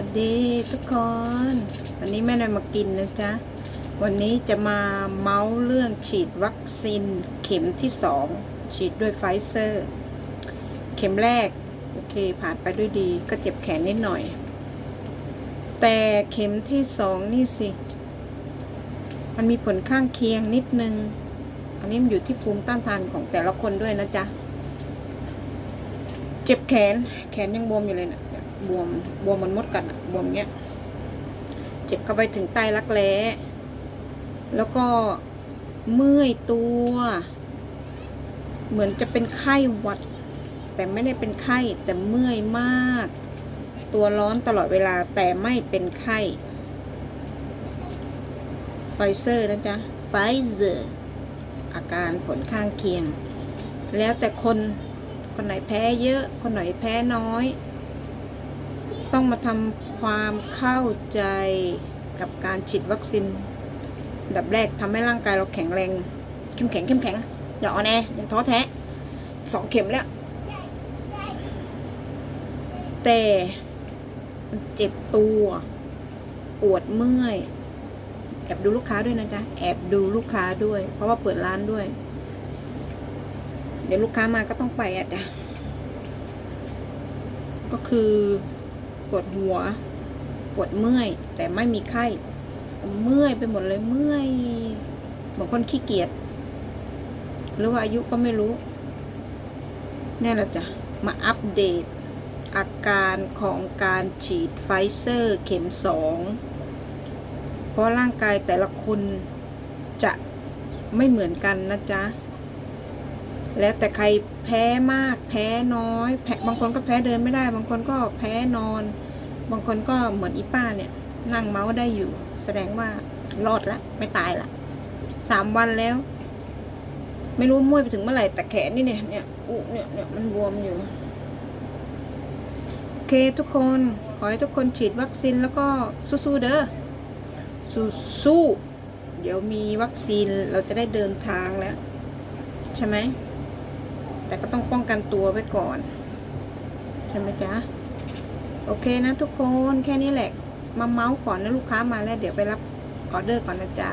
วัสดีทุกคน วันนี้แม่นายมากินนะจ๊ะ วันนี้จะมาเมาส์เรื่องฉีดวัคซีนเข็มที่สองฉีดด้วยไฟเซอร์ เข็มแรก โอเค ผ่านไปด้วยดีก็เจ็บแขนนิดหน่อย แต่เข็มที่สองนี่สิ มันมีผลข้างเคียงนิดนึง อันนี้มันอยู่ที่ภูมิต้านทานของแต่ละคนด้วยนะจ๊ะ เจ็บแขนแขนยังบวมอยู่เลยนะเนี่ย บวมบวมมันมดกัดอะบวมเงี้ย เจ็บเข้าไปถึงใต้รักแร้แล้วก็เมื่อยตัว เหมือนจะเป็นไข้หวัด แต่ไม่ได้เป็นไข้แต่เมื่อยมาก ตัวร้อนตลอดเวลาแต่ไม่เป็นไข้ไฟเซอร์นะจ๊ะไฟเซอร์อาการผลข้างเคียง แล้วแต่คนคนไหนแพ้เยอะ คนไหนแพ้น้อย ต้องมาทำความเข้าใจกับการฉีดวัคซีนดับแรกทำให้ร่างกายเราแข็งแรงเข้มแข็งเข้มแข็งอย่าอ่อนแออย่าท้อแท้สองเข็มแล้ว แต่เจ็บตัว ปวดเมื่อย แอบดูลูกค้าด้วยนะจ๊ะ แอบดูลูกค้าด้วย เพราะว่าเปิดร้านด้วย เดี๋ยวลูกค้ามาก็ต้องไปอะจ้ะก็คือ ปวดหัว ปวดเมื่อย แต่ไม่มีไข้ เมื่อยไปหมดเลยเมื่อยเหมือนคนขี้เกียจหรือว่าอายุก็ไม่รู้นี่แหละจ้ะมาอัปเดต อาการของการฉีดไฟเซอร์เข็มสองเพราะร่างกายแต่ละคนจะไม่เหมือนกันนะจ๊ะ แล้วแต่ใครแพ้มากแพ้น้อยแพ้บางคนก็แพ้เดินไม่ได้ บางคนก็แพ้นอน บางคนก็เหมือนอีป้าเนี่ย นั่งเมาส์ได้อยู่ แสดงว่ารอดละไม่ตายละสามวันแล้ว ไม่รู้มุ่ยไปถึงเมื่อไหร่แต่แขนนี่เนี่ยเนี่ยอุเนี่ยเนี่ยมันบวมอยู่โอเคทุกคนขอให้ทุกคนฉีดวัคซีนแล้วก็สู้ๆเด้อสู้ๆเดี๋ยวมีวัคซีนเราจะได้เดินทางแล้ว ใช่ไหม แต่ก็ต้องป้องกันตัวไว้ก่อน ใช่ไหมจ๊ะ โอเคนะทุกคนแค่นี้แหละ มาเมาส์ก่อนนะลูกค้ามาแล้วเดี๋ยวไปรับออเดอร์ก่อนนะจ๊ะ